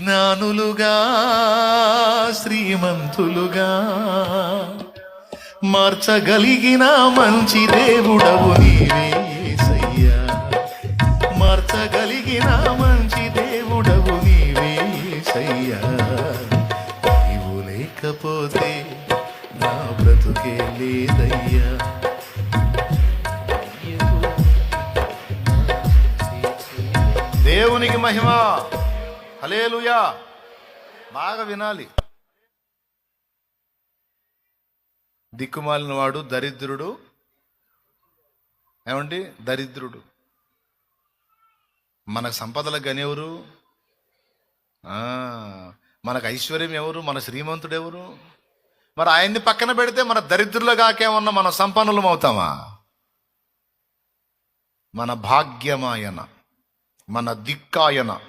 జ్ఞానులుగా శ్రీమంతులుగా. మార్చగలిగిన మంచి దేవుడవు నీవే యేసయ్యా. మార్చగలిగిన మంచి దేవుడవు నీవే యేసయ్యా. నీవు లేకపోతే నా బ్రతుకే లేదయ్యా. దేవునికి మహిమ. హలేలుయా బాగా వినాలి. దిక్కుమాలిన వాడు దరిద్రుడు. ఏమండి? దరిద్రుడు. మనకు సంపదలకు గనెవరు ఎవరు? మనకు ఐశ్వర్యం ఎవరు? మన శ్రీమంతుడు ఎవరు? మరి ఆయన్ని పక్కన పెడితే మన దరిద్రులుగాకేమన్నా మన సంపన్నులం అవుతామా? మన భాగ్యమాయన మన దిక్కాయన